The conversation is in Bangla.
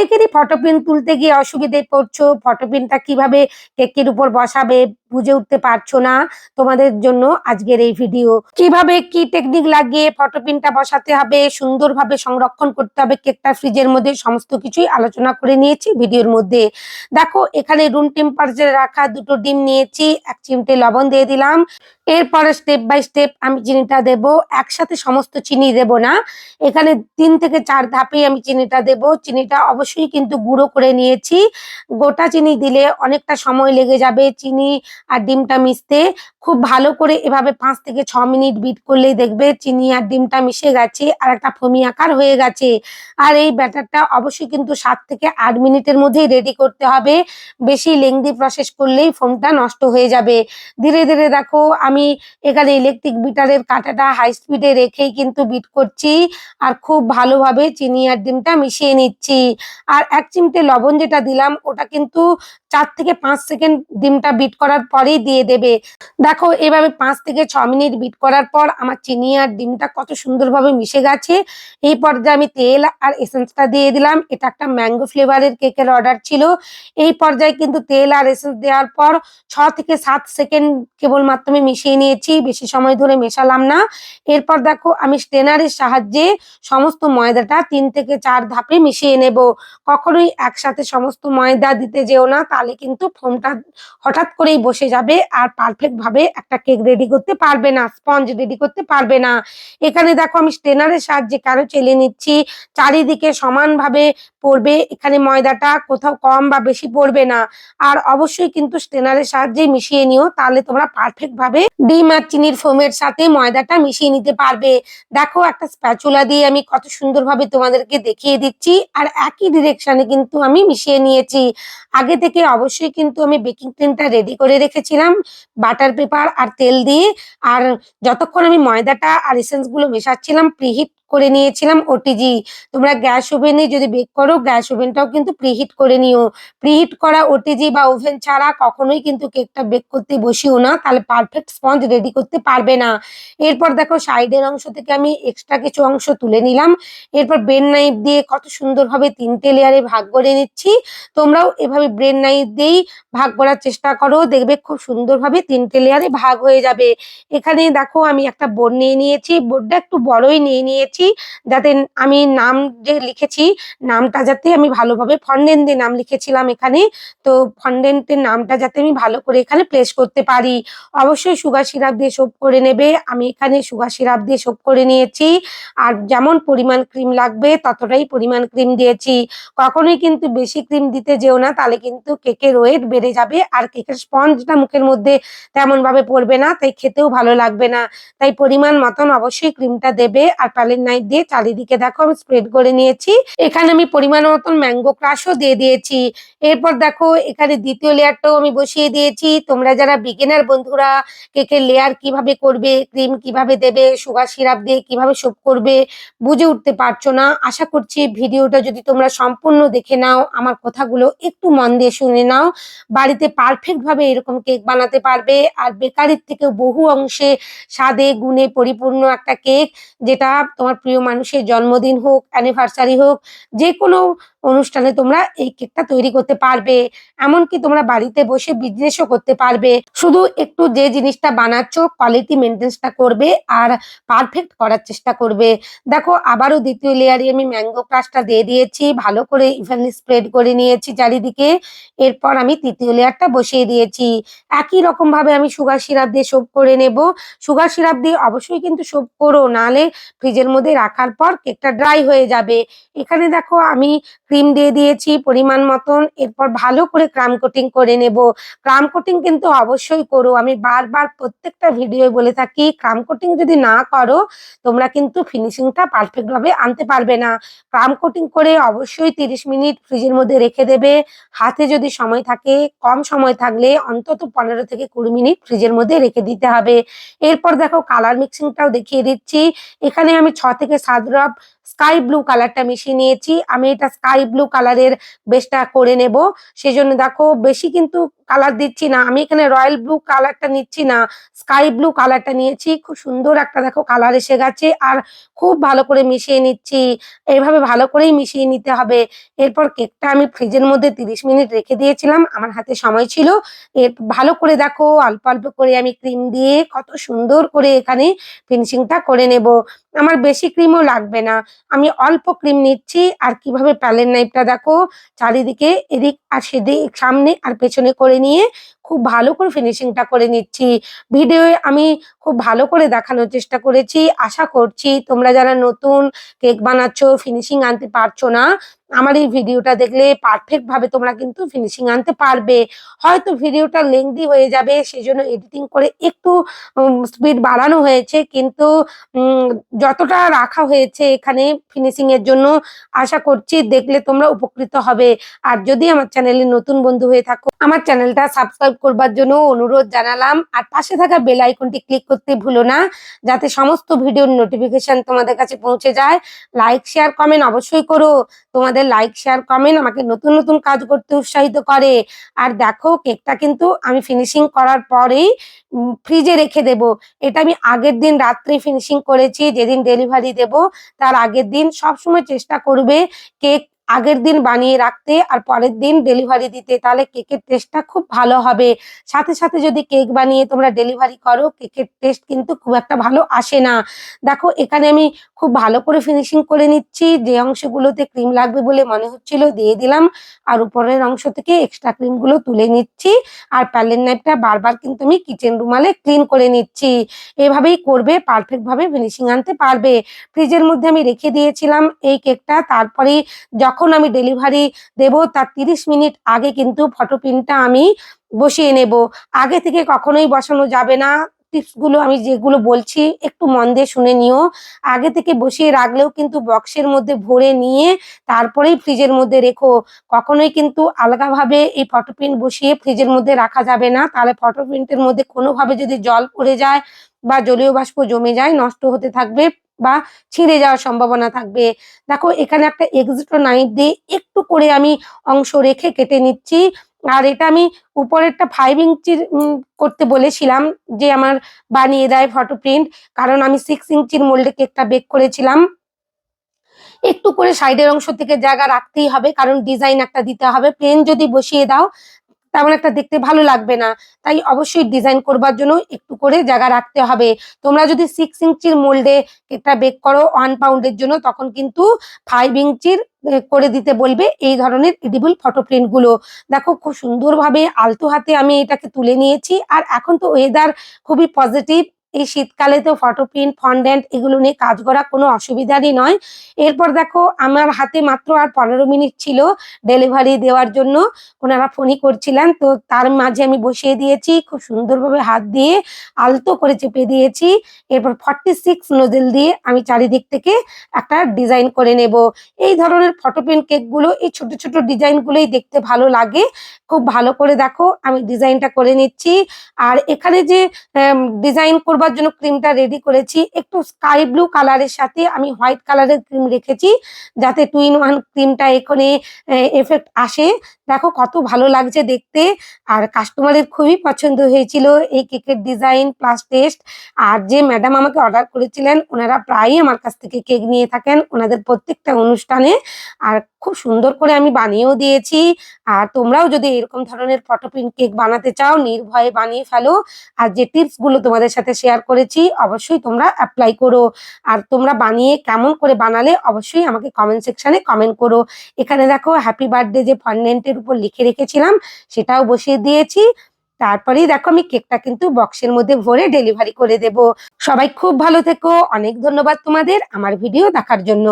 অনেকেরই ফটো প্রিন্ট তুলতে গিয়ে অসুবিধায় পড়ছো। ফটো প্রিন্টটা কীভাবে কেকের উপর বসাবে বুঝে উঠতে পারছ না তোমাদের জন্য আজকের এই ভিডিও কীভাবে কি টেকনিক লাগিয়ে ফটো প্রিন্টটা বসাতে হবে, সুন্দরভাবে সংরক্ষণ করতে হবে কেকটা ফ্রিজের মধ্যে সমস্ত কিছুই আলোচনা করে নিয়েছি ভিডিওর মধ্যে। দেখো, এখানে রুম টেম্পারেচারে রাখা দুটো ডিম নিয়েছি, এক চিমটে লবণ দিয়ে দিলাম। এরপরে স্টেপ বাই স্টেপ আমি চিনিটা দেব, একসাথে সমস্ত চিনি দেব না। এখানে তিন থেকে চার ধাপেই আমি চিনিটা দেব। চিনিটা অবশ্যই কিন্তু গুঁড়ো করে নিয়েছি। গোটা চিনি দিলে অনেকটা সময় লেগে যাবে চিনি আর ডিমটা মিশতে। খুব ভালো করে এভাবে পাঁচ থেকে ছ মিনিট বিট করলেই দেখবে চিনি আর ডিমটা মিশে গেছে আর একটা ফমি আকার হয়ে গেছে। আর এই ব্যাটারটা অবশ্যই কিন্তু সাত থেকে আট মিনিটের মধ্যেই রেডি করতে হবে। বেশি লেংদি প্রসেস করলেই ফোমটা নষ্ট হয়ে যাবে। ধীরে ধীরে দেখো আমি এখানে ইলেকট্রিক বিটারের কাঁটাটা হাই স্পিডে রেখেই কিন্তু বিট করছি। আর খুব ভালোভাবে চিনি আর ডিমটা মিশিয়ে নিচ্ছি। আর এক চিমটে লবণ যেটা দিলাম, ওটা কিন্তু চার থেকে পাঁচ সেকেন্ড ডিমটা বিট করার পরেই দিয়ে দেবে। দেখো, এভাবে পাঁচ থেকে ছ মিনিট বিট করার পর আমার চিনি আর ডিমটা কত সুন্দরভাবে মিশে গেছে। এই পর্যায়ে আমি তেল আর এসেন্সটা দিয়ে দিলাম। এটা একটা ম্যাঙ্গো ফ্লেভারের কেকের অর্ডার ছিল। এই পর্যায়ে কিন্তু তেল আর এসেন্স দেওয়ার পর ছ থেকে সাত সেকেন্ড কেবলমাত্র আমি মিশিয়ে নিয়েছি, বেশি সময় ধরে মেশালাম না। এরপর দেখো, আমি স্টেনারের সাহায্যে সমস্ত ময়দাটা তিন থেকে চার ধাপে মিশিয়ে নেব। কখনোই একসাথে সমস্ত ময়দা দিতে যেও না, তাহলে কিন্তু ফোমটা হঠাৎ করেই বসে যাবে আর পারফেক্ট ভাবে একটা কেক রেডি করতে পারবে না স্পঞ্জ রেডি করতে পারবে না। এখানে দেখো আমি স্টেনারের সাহায্যে কেন চেলে নিচ্ছি? চারিদিকে সমানভাবে পড়বে, এখানে ময়দাটা কোথাও কম বা বেশি পড়বে না। আর অবশ্যই কিন্তু স্টেনারের সাহায্যে মিশিয়ে নিও, তাহলে তোমরা পারফেক্ট ভাবে ডিম আর চিনির ফোমের সাথে ময়দাটা মিশিয়ে নিতে পারবে। দেখো একটা স্প্যাচুলা দিয়ে আমি কত সুন্দরভাবে তোমাদেরকে দেখিয়ে দিচ্ছি, আর একই ডিরেকশনে কিন্তু আমি মিশিয়ে নিয়েছি। আগে থেকে অবশ্যই কিন্তু আমি বেকিং ক্রিমটা রেডি করে রেখেছিলাম। বাটার পেপার আর তেল দিয়ে। আর যতক্ষণ আমি ময়দাটা আর এসেন্সগুলো মেশাচ্ছিলাম প্রিহিট করে নিয়েছিলাম, ওটিজি। তোমরা গ্যাস ওভেনে যদি বেক করো, গ্যাস ওভেনটাও কিন্তু প্রিহিট করে নিও। প্রিহিট করা ওটিজি বা ওভেন ছাড়া কখনোই কিন্তু কেকটা বেক করতে বসিও না, তাহলে পারফেক্ট স্পঞ্জ রেডি করতে পারবে না। এরপর দেখো সাইডের অংশ থেকে আমি এক্সট্রা কিছু অংশ তুলে নিলাম। এরপর ব্রেন নাইফ দিয়ে কত সুন্দরভাবে তিনটে লেয়ারে ভাগ করে নিচ্ছি। তোমরাও এভাবে ব্রেন নাইফ দিয়েই ভাগ করার চেষ্টা করো, দেখবে খুব সুন্দরভাবে তিনটে লেয়ারে ভাগ হয়ে যাবে। এখানে দেখো আমি একটা বোর্ড নিয়ে নিয়েছি, বোর্ডটা একটু বড়ই নিয়ে নিয়েছি। যাতে আমি নাম যে লিখেছি, নামটা যাতে আমি ভালোভাবে ফন্ডেন্ট দিয়ে নাম লিখেছিলাম এখানে। তো ফন্ডেন্টের নামটা যাতে আমি ভালো করে এখানে প্লেস করতে পারি। অবশ্যই সুগার সিরাপ দিয়ে সোপ করে নেবে। আমি এখানে সুগার সিরাপ দিয়ে সোপ করে নিয়েছি। আর যেমন পরিমাণ ক্রিম লাগবে, ততটাই পরিমাণ ক্রিম দিয়েছি। কখনোই কিন্তু বেশি ক্রিম দিতে যেও না, তাহলে কিন্তু কেকের ওয়েট বেড়ে যাবে। আর কেকের স্পঞ্জটা মুখের মধ্যে তেমন ভাবে পড়বে না, তাই খেতেও ভালো লাগবে না। তাই পরিমাণ মতন অবশ্যই ক্রিমটা দেবে। আর প্যালেট নাইট দিয়ে চারিদিকে দেখো আমি স্প্রেড করে নিয়েছি। এখানে আমি পরিমাণ মতন ম্যাঙ্গো ক্রাশও দিয়ে দিয়েছি। এরপর দেখো এখানে দ্বিতীয় লেয়ারটাও আমি বসিয়ে দিয়েছি। তোমরা যারা বিগিনার বন্ধুরা কেকের লেয়ার কীভাবে করবে ক্রিম কীভাবে দেবে সুগার সিরাপ দিয়ে কীভাবে সোপ করবে, বুঝে উঠতে পারছ না? আশা করছি ভিডিওটা যদি তোমরা সম্পূর্ণ দেখে নাও, আমার কথাগুলো একটু মন দিয়ে শুনে নাও। বাড়িতে পারফেক্ট ভাবে এরকম কেক বানাতে পারবে। আর বেকারির থেকে বহু অংশে স্বাদে, গুণে পরিপূর্ণ একটা কেক যেটা তোমার প্রিয় মানুষের জন্মদিন হোক অ্যানিভার্সারি হোক যে কোনো অনুষ্ঠানে তোমরা এই কেকটা তৈরি করতে পারবে। এমনকি তোমরা বাড়িতে বসে বিজনেসও করতে পারবে। শুধু একটু যে জিনিসটা বানাচ্ছ কোয়ালিটি মেনটেন্সটা করবে আর পারফেক্ট করার চেষ্টা করবে। দেখো, আবারও দ্বিতীয় লেয়ারে আমি ম্যাঙ্গো ক্রাশটা দিয়ে দিয়েছি। ভালো করে ইভেনলি স্প্রেড করে নিয়েছি চারিদিকে। এরপর আমি তৃতীয় লেয়ারটা বসিয়ে দিয়েছি। একই রকম ভাবে আমি সুগার সিরাপ দিয়ে সোপ করে নেব। সুগার সিরাপ দিয়ে অবশ্যই কিন্তু সোপ করো, নাহলে ফ্রিজের মধ্যে রাখার পর কেকটা ড্রাই হয়ে যাবে। এখানে দেখো আমি ক্রিম দিয়ে দিয়েছি পরিমাণ মতন, এরপর ভালো করে ক্রাম কোটিং করে নেব। ক্রাম কোটিং কিন্তু অবশ্যই করো। আমি বারবার প্রত্যেকটা ভিডিও বলে থাকি, ক্রাম কোটিং যদি না করো, তোমরা কিন্তু ফিনিশিংটা পারফেক্ট ভাবে আনতে পারবে না। ক্রাম কোটিং করে অবশ্যই তিরিশ মিনিট ফ্রিজের মধ্যে রেখে দেবে। হাতে যদি সময় থাকে, কম সময় থাকলে অন্তত পনেরো থেকে কুড়ি মিনিট ফ্রিজের মধ্যে রেখে দিতে হবে। এরপর দেখো কালার মিক্সিংটাও দেখিয়ে দিচ্ছি। এখানে আমি ছ থেকে সাত ড্রপ স্কাই ব্লু কালারটা মিশিয়ে নিয়েছি। আমি এটা স্কাই ব্লু কালারের বেশটা করে নেব। সেজন্য দেখো, বেশি কিন্তু কালার দিচ্ছি না। আমি এখানে রয়্যাল ব্লু কালারটা নিচ্ছি না। স্কাই ব্লু কালারটা নিয়েছি। খুব সুন্দর একটা দেখো কালার এসে গেছে। আর খুব ভালো করে মিশিয়ে নিচ্ছি। এইভাবে ভালো করেই মিশিয়ে নিতে হবে। এরপর কেকটা আমি ফ্রিজের মধ্যে তিরিশ মিনিট রেখে দিয়েছিলাম। আমার হাতে সময় ছিল। এর ভালো করে দেখো, অল্প অল্প করে আমি ক্রিম দিয়ে কত সুন্দর করে এখানে ফিনিশিংটা করে নেব। আমার বেশি ক্রিমও লাগবে না। আমি অল্প ক্রিম নিচ্ছি, আর কীভাবে প্যালের নাইফটা দেখো, চারিদিকে এদিক আর সেদিক, সামনে আর পেছনে করে নিয়ে খুব ভালো করে ফিনিশিংটা করে নিচ্ছি। ভিডিওয়ে আমি খুব ভালো করে দেখানোর চেষ্টা করেছি। আশা করছি তোমরা যারা নতুন কেক বানাচ্ছ, ফিনিশিং আনতে পারছ না আমার এই ভিডিওটা দেখলে পারফেক্ট ভাবে তোমরা কিন্তু ফিনিশিং আনতে পারবে। হয়তো ভিডিওটা লেংদি হয়ে যাবে, সেজন্য এডিটিং করে একটু স্পিড বাড়ানো হয়েছে, কিন্তু যতটা রাখা হয়েছে এখানে ফিনিশিং এর জন্য আশা করছি দেখলে তোমরা উপকৃত হবে। আর যদি আমার চ্যানেলে নতুন বন্ধু হয়ে থাকো, আমার চ্যানেলটা সাবস্ক্রাইব করবার জন্য অনুরোধ জানালাম। আর পাশে থাকা বেল আইকনটি ক্লিক করতে ভুলো না, যাতে সমস্ত ভিডিওর নোটিফিকেশন তোমাদের কাছে পৌঁছে যায়। লাইক শেয়ার কমেন্ট অবশ্যই করো। তোমাদের লাইক শেয়ার কমেন্ট আমাকে নতুন নতুন কাজ করতে উৎসাহিত করে। আর দেখো কেকটা কিন্তু আমি ফিনিশিং করার পরেই ফ্রিজে রেখে দেব। এটা আমি আগের দিন রাত্রে ফিনিশিং করেছি, যেদিন ডেলিভারি দেব, তার আগের দিন সবসময় চেষ্টা করবে কেক আগের দিন বানিয়ে রাখতে আর পরের দিন ডেলিভারি দিতে, তাহলে কেকের টেস্টটা খুব ভালো হবে। সাথে সাথে যদি কেক বানিয়ে তোমরা ডেলিভারি করো কেকের টেস্ট কিন্তু খুব একটা ভালো আসে না। দেখো, এখানে আমি খুব ভালো করে ফিনিশিং করে নিচ্ছি। যে অংশগুলোতে ক্রিম লাগবে বলে মনে হচ্ছিল দিয়ে দিলাম। আর উপরের অংশ থেকে এক্সট্রা ক্রিমগুলো তুলে নিচ্ছি। আর প্যালেন নাইফটা বারবার কিন্তু আমি কিচেন রুমালে ক্লিন করে নিচ্ছি। এভাবেই করবে পারফেক্টভাবে ফিনিশিং আনতে পারবে। ফ্রিজের মধ্যে আমি রেখে দিয়েছিলাম এই কেকটা তারপরে যখন আমি ডেলিভারি দেব, তার তিরিশ মিনিট আগে কিন্তু ফটো প্রিন্টটা আমি বসিয়ে নেব। আগে থেকে কখনোই বসানো যাবে না। টিপসগুলো আমি যেগুলো বলছি, একটু মন দিয়ে শুনে নিও। আগে থেকে বসিয়ে রাখলেও কিন্তু বক্সের মধ্যে ভরে নিয়ে তারপরেই ফ্রিজের মধ্যে রেখো। কখনোই কিন্তু আলাদাভাবে এই ফটো প্রিন্ট বসিয়ে ফ্রিজের মধ্যে রাখা যাবে না। তাহলে ফটো প্রিন্টের মধ্যে কোনোভাবে যদি জল পড়ে যায় বা জলীয় বাষ্প জমে যায়, নষ্ট হতে থাকবে। বা ছিঁড়ে যাওয়ার সম্ভাবনা থাকবে। দেখো, এখানে একটা এক্সিটো নাইট দিয়ে একটু করে আমি অংশ রেখে কেটে নিচ্ছি। আর এটা আমি উপরেরটা ফাইভ ইঞ্চির করতে বলেছিলাম যে আমার বানিয়ে দেয় ফটো প্রিন্ট কারণ আমি সিক্স ইঞ্চির মোল্ডে কেকটা বেক করেছিলাম। একটু করে সাইডের অংশ থেকে জায়গা রাখতেই হবে, কারণ ডিজাইন একটা দিতে হবে। প্লেন যদি বসিয়ে দাও তেমন একটা দেখতে ভালো লাগবে না। তাই অবশ্যই ডিজাইন করবার জন্য একটু করে জায়গা রাখতে হবে। তোমরা যদি সিক্স ইঞ্চির মোল্ডে কেকটা বেক করো ওয়ান পাউন্ডের জন্য, তখন কিন্তু ফাইভ ইঞ্চির করে দিতে বলবে এই ধরনের এডিবল ফটো প্রিন্টগুলো। দেখো খুব সুন্দরভাবে আলতো হাতে আমি এটাকে তুলে নিয়েছি। আর এখন তো ওয়েদার খুবই পজিটিভ এই শীতকালে তো ফটো প্রিন্ট ফন্ডেন্ট এগুলো নিয়ে কাজ করা কোনো অসুবিধারই নয়। এরপর দেখো, আমার হাতে মাত্র আর পনেরো মিনিট ছিল ডেলিভারি দেওয়ার জন্য। ওনারা ফোনই করছিলেন, তো তার মাঝে আমি বসিয়ে দিয়েছি, খুব সুন্দরভাবে হাত দিয়ে আলতো করে চেপে দিয়েছি। এরপর ফর্টি সিক্স নোজেল দিয়ে আমি চারিদিক থেকে একটা ডিজাইন করে নেব। এই ধরনের ফটো প্রিন্ট কেকগুলো এই ছোট ছোট ডিজাইনগুলোই দেখতে ভালো লাগে। খুব ভালো করে দেখো, আমি ডিজাইনটা করে নিচ্ছি। আর এখানে যে ডিজাইন করবার জন্য ক্রিমটা রেডি করেছি। একটু স্কাই ব্লু কালারের সাথে আমি হোয়াইট কালারের ক্রিম রেখেছি, যাতে টু ইন ওয়ান ক্রিমটা এখানে এফেক্ট আসে। দেখো কত ভালো লাগছে দেখতে। আর কাস্টমারের খুবই পছন্দ হয়েছিল এই কেকের ডিজাইন প্লাস টেস্ট আর যে ম্যাডাম আমাকে অর্ডার করেছিলেন, ওনারা প্রায়ই আমার কাছ থেকে কেক নিয়ে থাকেন, ওনাদের প্রত্যেকটা অনুষ্ঠানে। আর খুব সুন্দর করে আমি বানিয়েও দিয়েছি। আর তোমরাও যদি এরকম ধরনের ফটো প্রিন্ট কেক বানাতে চাও, নির্ভয়ে বানিয়ে ফেলো। আর যে টিপসগুলো তোমাদের সাথে শেয়ার করেছি, অবশ্যই তোমরা অ্যাপ্লাই করো। আর তোমরা বানিয়ে কেমন করে বানালে, অবশ্যই আমাকে কমেন্ট সেকশনে কমেন্ট করো। এখানে দেখো হ্যাপি বার্থডে যে ফন্ডেন্টের উপর লিখে রেখেছিলাম, সেটাও বসিয়ে দিয়েছি। তারপরেই দেখো, আমি কেকটা কিন্তু বক্সের মধ্যে ভরে ডেলিভারি করে দেব। সবাই খুব ভালো থেকো। অনেক ধন্যবাদ তোমাদের আমার ভিডিও দেখার জন্য।